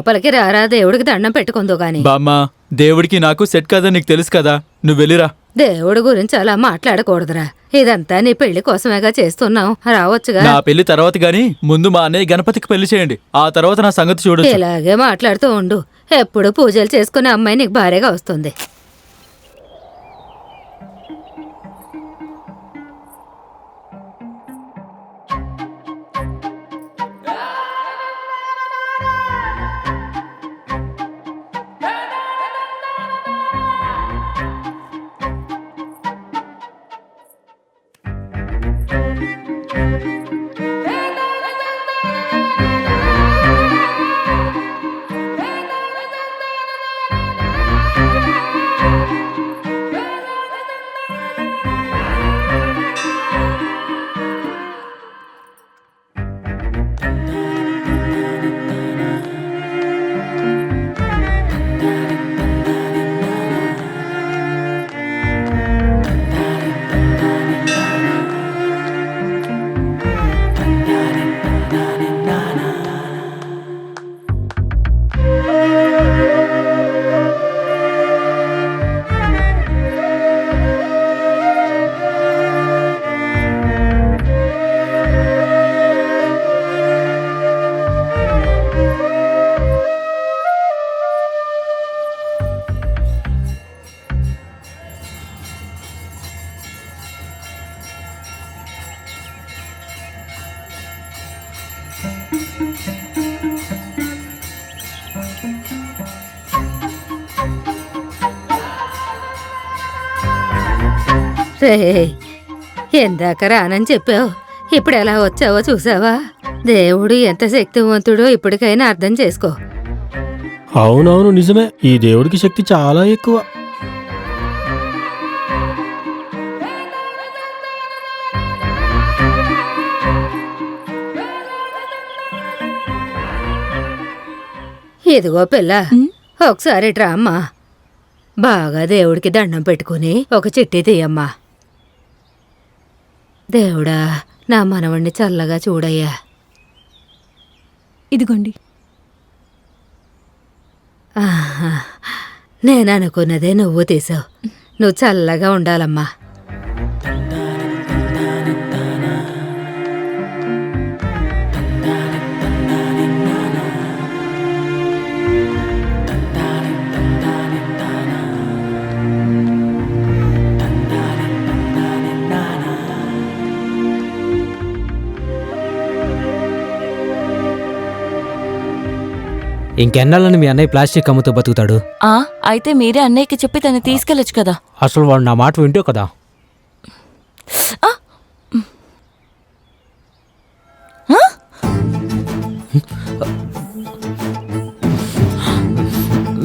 లోపలికి రారా దేవుడికి దండం పెట్టుకుందో గాని. బామ్మ దేవుడికి నాకు సెట్ కదా నీకు తెలుసు కదా నువ్వు వెళ్ళిరా. దేవుడి గురించి అలా మాట్లాడకూడదురా. ఇదంతా నీ పెళ్ళి కోసమేగా చేస్తున్నాం రావచ్చుగా. నా పెళ్ళి తర్వాత గాని ముందు మా అన్నయ్య గణపతికి పెళ్ళి చేయండి. ఆ తర్వాత నా సంగతి చూడొచ్చు. ఇలాగే మాట్లాడుతూ ఉండు. ఎప్పుడు పూజలు చేసుకునే అమ్మాయి నీకు భార్యగా వస్తుంది. Changing, changing. రే ఎందాక రానని చెప్పావు. ఇప్పుడు ఎలా వచ్చావో చూసావా? దేవుడు ఎంత శక్తివంతుడో ఇప్పటికైనా అర్థం చేసుకో. అవునవును నిజమే. ఈ దేవుడికి శక్తి చాలా ఎక్కువ. ఇదిగో పిల్ల ఒకసారి ఇట్రా అమ్మా బాగా దేవుడికి దండం పెట్టుకుని ఒక చిట్టి తీయమ్మా. దేవుడా నా మనవణ్ణి చల్లగా చూడయ్యా. ఇదిగోండి. నేను అనుకున్నదే నువ్వు తీసావు. నువ్వు చల్లగా ఉండాలమ్మా. ఇంకెన్నాళ్ళని మీ అన్నయ్య ప్లాస్టిక్ అమ్ముతూ బతుకుతాడు? ఆ అయితే మీరే అన్నయ్యకి చెప్పి తను తీసుకెళ్ళొచ్చు కదా. అసలు వాడు నా మాట వింటూ కదా? ఆ